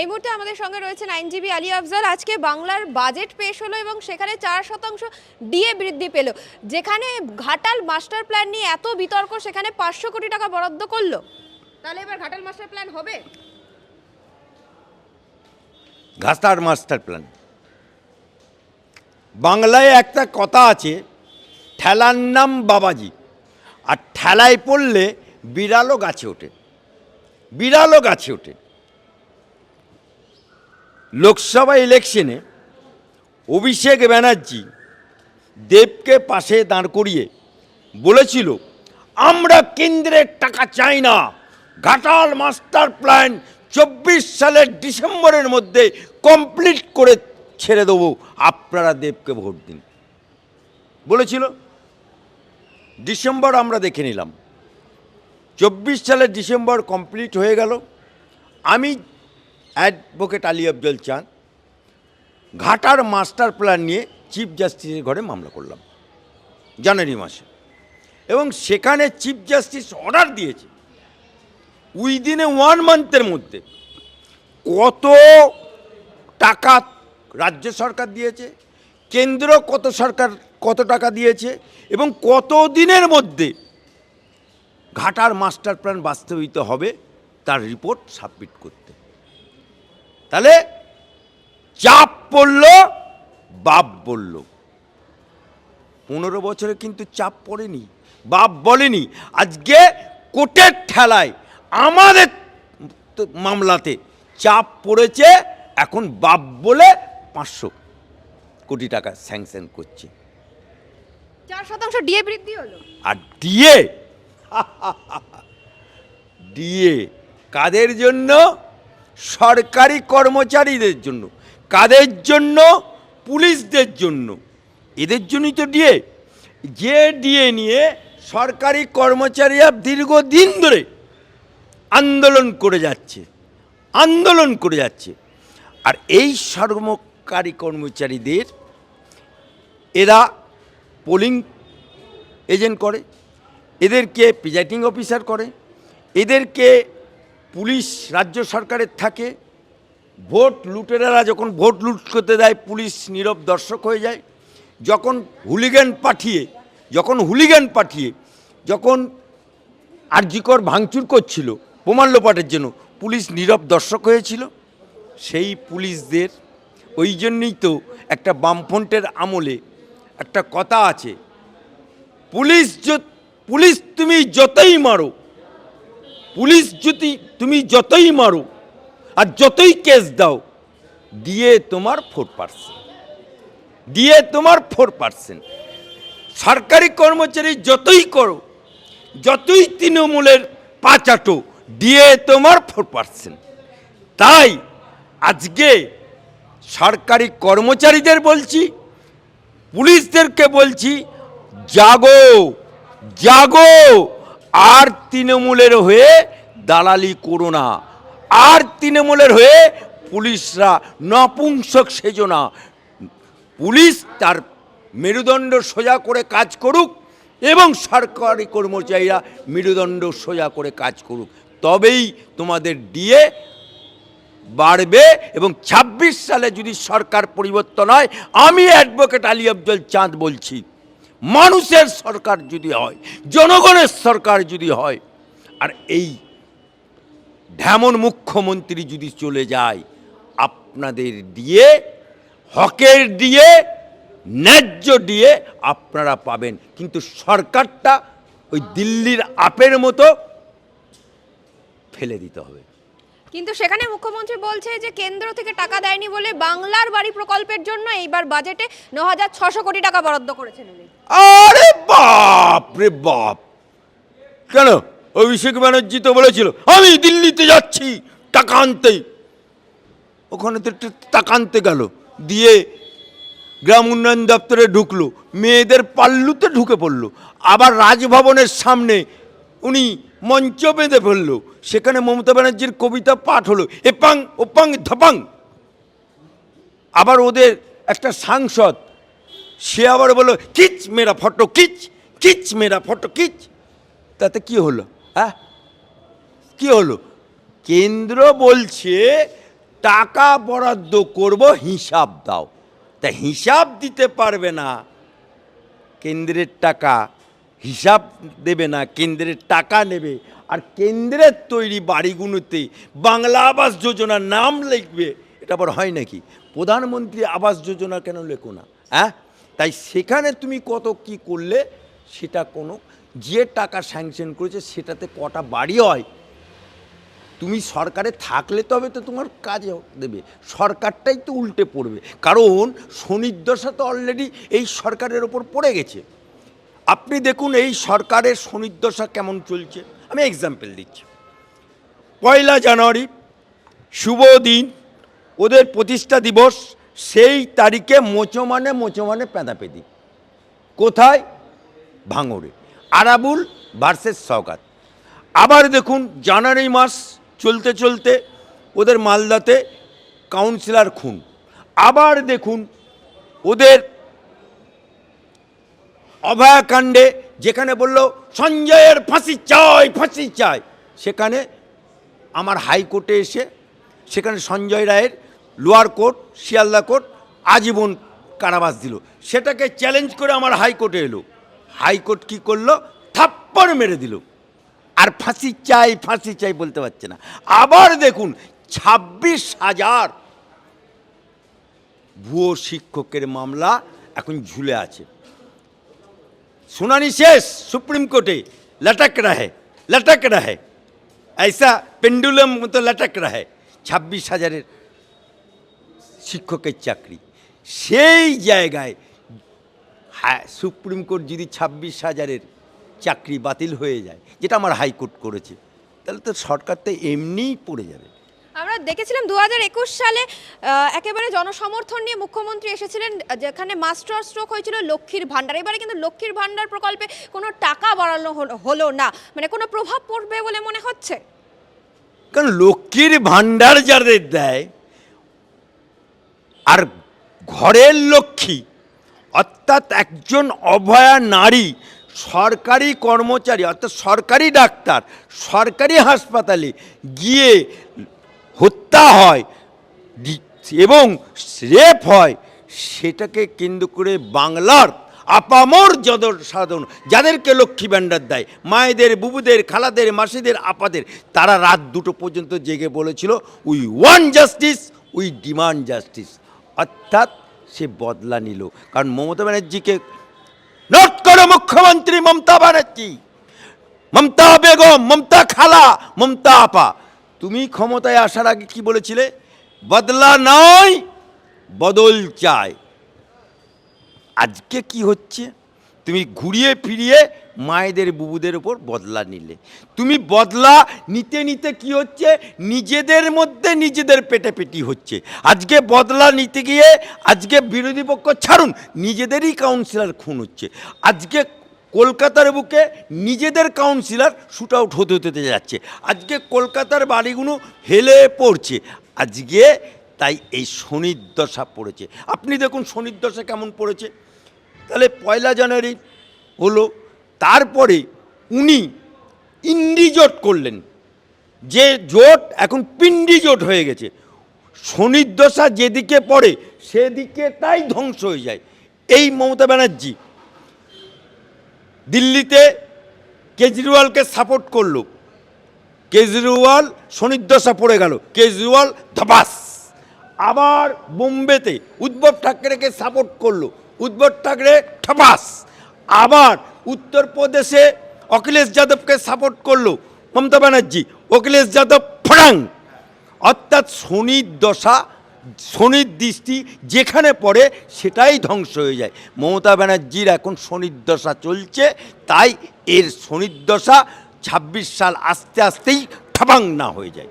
এই মুহূর্তে আমাদের সঙ্গে রয়েছেন আইনজীবী আলী আফজাল। আজকে বাংলার বাজেট পেশ হলো এবং সেখানে চার শতাংশ ডিএ বৃদ্ধি পেল। যেখানে ঘাটাল মাস্টার প্ল্যান নিয়ে এত বিতর্ক, সেখানে পাঁচশো কোটি টাকা বরাদ্দ করল। তাহলে এবার ঘাটাল মাস্টার প্ল্যান হবে? ঘাস্তার মাস্টার প্ল্যান। বাংলায় একটা কথা আছে, ঠেলার নাম বাবাজি। আর ঠেলায় পড়লে বিড়ালও গাছে ওঠে। বিড়ালও গাছে ওঠে। লোকসভা ইলেকশনে অভিষেক ব্যানার্জি দেবকে পাশে দাঁড় করিয়ে বলেছিল, আমরা কেন্দ্রের টাকা চাই না। ঘাটাল মাস্টার প্ল্যান চব্বিশ সালের ডিসেম্বরের মধ্যে কমপ্লিট করে ছেড়ে দেবো। আপনারা দেবকে ভোট দিন। বলেছিল। ডিসেম্বর আমরা দেখে নিলাম। চব্বিশ সালের ডিসেম্বর কমপ্লিট হয়ে গেল। আমি অ্যাডভোকেট আলী আফজল চাঁদ ঘাটার মাস্টার প্ল্যান নিয়ে চিফ জাস্টিসের ঘরে মামলা করলাম, জানুয়ারি মাসে। এবং সেখানে চিফ জাস্টিস অর্ডার দিয়েছে। উইদিনে ওয়ান মান্থের মধ্যে কত টাকা রাজ্য সরকার দিয়েছে, কেন্দ্র কত সরকার কত টাকা দিয়েছে, এবং কত দিনের মধ্যে ঘাটার মাস্টার প্ল্যান বাস্তবিত হবে, তার রিপোর্ট সাবমিট করতে। তাহলে চাপ পড়ল বাপ বলল। পনেরো বছরে কিন্তু চাপ পড়েনি বাপ বলেনি আজকে কোর্টের ঠেলায় আমাদের মামলাতে চাপ পড়েছে এখন বাপ বলে পাঁচশো কোটি টাকা স্যাংশন করছে। চার শতাংশ ডিএ বৃদ্ধি হলো? আর ডিএ? ডিএ কাদের জন্য? সরকারি কর্মচারীদের জন্য, কাদের জন্য? পুলিশদের জন্য। এদের জন্যই তো ডিএ যে ডিএ নিয়ে সরকারি কর্মচারীরা দীর্ঘদিন ধরে আন্দোলন করে যাচ্ছে, আন্দোলন করে যাচ্ছে। আর এই সর্বকারী কর্মচারীদের, এরা পোলিং এজেন্ট করে, এদেরকে প্রিজাইডিং অফিসার করে, এদেরকে পুলিশ রাজ্য সরকারের থাকে, ভোট লুটেরারা যখন ভোট লুট করতে দেয়, পুলিশ নীরব দর্শক হয়ে যায়। যখন হুলিগান পাঠিয়ে, যখন হুলিগান পাঠিয়ে, যখন আরজিকর ভাঙচুর করছিল প্রমাণ লোপাটের জন্য, পুলিশ নীরব দর্শক হয়েছিল। সেই পুলিশদের, ওই জন্যই তো একটা বামফ্রন্টের আমলে একটা কথা আছে, পুলিশ পুলিশ তুমি যতই মারো পুলিশ যদি তুমি যতই মারো আর যতই কেস দাও, দিয়ে তোমার ফোর পার্সেন্ট দিয়ে তোমার ফোর পার্সেন্ট সরকারি কর্মচারী যতই করো, যতই তৃণমূলের পাচাটো দিয়ে তোমার ফোর পার্সেন্ট তাই আজকে সরকারি কর্মচারীদের বলছি, পুলিশদেরকে বলছি, জাগো জাগো। আর তৃণমূলের হয়ে দালালি করো না। আর তৃণমূলের হয়ে পুলিশরা নপুংসক সেজো না। পুলিশ তার মেরুদণ্ড সোজা করে কাজ করুক এবং সরকারি কর্মচারীরা মেরুদণ্ড সোজা করে কাজ করুক। তবেই তোমাদের ডিএ বাড়বে এবং ২৬ সালে যদি সরকার পরিবর্তন হয়, আমি অ্যাডভোকেট আলী আফজল চাঁদ বলছি। মানুষের সরকার যদি হয়, জনগণের সরকার যদি হয়, আর এই ঢেমন মুখ্যমন্ত্রী যদি চলে যায়, আপনাদের দিয়ে, হকের দিয়ে, ন্যায্য দিয়ে আপনারা পাবেন। কিন্তু সরকারটা ওই দিল্লির আপের মতো ফেলে দিতে হবে। কিন্তু সেখানে মুখ্যমন্ত্রী বলছে যে কেন্দ্র থেকে টাকা দেয়নি বলে বাংলার বাড়ি প্রকল্পের জন্য এইবার বাজেটে ন হাজার ছশো কোটি টাকা বরাদ্দ করেছেন আরে বাপ রে বাপ। কেন? অভিষেক ব্যানার্জি তো বলেছিল, আমি দিল্লিতে যাচ্ছি, টাকা আনতে। ওখানে তো টাকা আনতে গেল, দিয়ে গ্রাম উন্নয়ন দপ্তরে ঢুকলো, মেয়েদের পাল্লুতে ঢুকে পড়ল। আবার রাজভবনের সামনে উনি মঞ্চ বেঁধে ফেলল। সেখানে মমতা ব্যানার্জির কবিতা পাঠ হলো। এপাং, ওপাং, ধপাং। আবার ওদের একটা সাংসদ, সে আবার বলল, কিচ মেরা ফটো, কিচ কিচ মেরা ফটো, কিচ। তাতে কি হলো? হ্যাঁ? কি হলো? কেন্দ্র বলছে, টাকা বরাদ্দ করব, হিসাব দাও। তা হিসাব দিতে পারবে না। কেন্দ্রের টাকা হিসাব দেবে না, কেন্দ্রের টাকা নেবে। আর কেন্দ্রের তৈরি বাড়িগুলোতে বাংলা আবাস যোজনার নাম লিখবে, এটা আবার হয় নাকি? প্রধানমন্ত্রী আবাস যোজনা কেন লেখো না হ্যাঁ? তাই সেখানে তুমি কত কি করলে, সেটা কোনো, যে টাকা স্যাংশন করেছে, সেটাতে কটা বাড়ি হয়। তুমি সরকারে থাকলে তবে তো তোমার কাজে দেবে, সরকারটাই তো উল্টে পড়বে। কারণ শনির্দশা তো অলরেডি এই সরকারের ওপর পড়ে গেছে। আপনি দেখুন এই সরকারের শনির্দশা কেমন চলছে। আমি এক্সাম্পল দিচ্ছি। পয়লা জানুয়ারি, শুভ দিন, ওদের প্রতিষ্ঠা দিবস, সেই তারিখে মোচমানে মোচমানে পেঁদাপেদি। কোথায়? ভাঙড়ে। আরাবুল ভার্সেস সওগাত। আবার দেখুন, জানুয়ারি মাস চলতে চলতে ওদের মালদাতে কাউন্সিলর খুন। আবার দেখুন, ওদের অভয়াকাণ্ডে যেখানে বলল, সঞ্জয়ের ফাঁসি চাই ফাঁসি চাই। সেখানে আমার হাইকোর্টে এসে, সেখানে সঞ্জয় রায়ের লোয়ার কোর্ট, শিয়ালদা কোর্ট আজীবন কারাবাস দিল। সেটাকে চ্যালেঞ্জ করে আমার হাইকোর্টে এলো। হাইকোর্ট কি করল? থাপ্পড় মেরে দিল। আর ফাঁসি চাই ফাঁসি চাই বলতে পারছে না। আবার দেখুন, ছাব্বিশ হাজার ভুয়ো শিক্ষকের মামলা এখন ঝুলে আছে। শুনানি শেষ সুপ্রিম কোর্টে लटक रहे लटक रहे ऐसा पेंडुलम মতো लटक रहे ছাব্বিশ হাজারের শিক্ষকের চাকরি সেই জায়গায় হ্যাঁ সুপ্রিম কোর্ট যদি ছাব্বিশ হাজারের চাকরি বাতিল হয়ে যায় যেটা আমার হাইকোর্ট করেছে তাহলে তো সরকার তো এমনিই পড়ে যাবে আমরা দেখেছিলাম দু হাজার একুশ সালে একেবারে জনসমর্থন নিয়ে মুখ্যমন্ত্রী এসেছিলেন, যেখানে মাস্টার স্ট্রোক হয়েছিল লক্ষ্মীর ভাণ্ডার। এবারে কিন্তু লক্ষ্মীর ভাণ্ডার প্রকল্পে কোনো টাকা বাড়ানো হলো- না। মানে কোনো প্রভাব পড়বে বলে মনে হচ্ছে? কারণ লক্ষ্মীর ভাণ্ডার যাদের দেয়, আর ঘরের লক্ষ্মী, অর্থাৎ একজন অভয়া নারী, সরকারি কর্মচারী, অর্থাৎ সরকারি ডাক্তার, সরকারি হাসপাতালে গিয়ে হত্যা হয় এবং রেপ হয়, সেটাকে কেন্দ্র করে বাংলার আপামর যদর সাধন, যাদেরকে লক্ষ্মী ভাণ্ডার দেয়, মায়েদের, বুবুদের, খালাদের, মাসিদের, আপাদের, তারা রাত দুটো পর্যন্ত জেগে বলেছিল we want justice we demand justice অর্থাৎ সে বদলা নিল। কারণ মমতা ব্যানার্জিকে নোট করো মুখ্যমন্ত্রী মমতা ব্যানার্জি। মমতা বেগম, মমতা খালা, মমতা আপা। তুমি ক্ষমতায় আসার আগে কি বলেছিলে? বদলা নয়, বদল চায় আজকে কি হচ্ছে? তুমি ঘুরিয়ে ফিরিয়ে মায়েদের বুবুদের ওপর বদলা নিলে। তুমি বদলা নিতে নিতে কি হচ্ছে? নিজেদের মধ্যে নিজেদের পেটাপেটি হচ্ছে। আজকে বদলা নিতে গিয়ে আজকে বিরোধী পক্ষ ছাড়ুন, নিজেদেরই কাউন্সিলর খুন হচ্ছে। আজকে কলকাতার বুকে নিজেদের কাউন্সিলর শুট আউট হতে হতে যাচ্ছে। আজকে কলকাতার বাড়িগুলো হেলে পড়ছে। আজকে তাই এই শনির দশা পড়েছে। আপনি দেখুন শনির দশা কেমন পড়েছে। তাহলে পয়লা জানুয়ারি হলো, তারপরে উনি ইন্ডি জোট করলেন। যে জোট এখন পিন্ডি জোট হয়ে গেছে। শনির দশা যেদিকে পড়ে, সেদিকে তাই ধ্বংস হয়ে যায়। এই মমতা ব্যানার্জি দিল্লিতে কেজরিওয়ালকে সাপোর্ট করল। কেজরিওয়াল শনির্দশা পড়ে গেল। কেজরিওয়াল ধপাস। আবার বোম্বেতে উদ্ধব ঠাকরেকে সাপোর্ট করল। উদ্ধব ঠাকরে ঠপাস আবার উত্তরপ্রদেশে অখিলেশ যাদবকে সাপোর্ট করল মমতা ব্যানার্জি। অখিলেশ যাদব ফড়াং। অর্থাৎ শনির দশা শনির দৃষ্টি যেখানে পড়ে সেটাই ধ্বংস হয়ে যায়। মমতা ব্যানার্জির এখন শনির দশা চলছে, তাই এর শনির দশা ছাব্বিশ সাল আস্তে আস্তেই ঠাবাং না হয়ে যায়।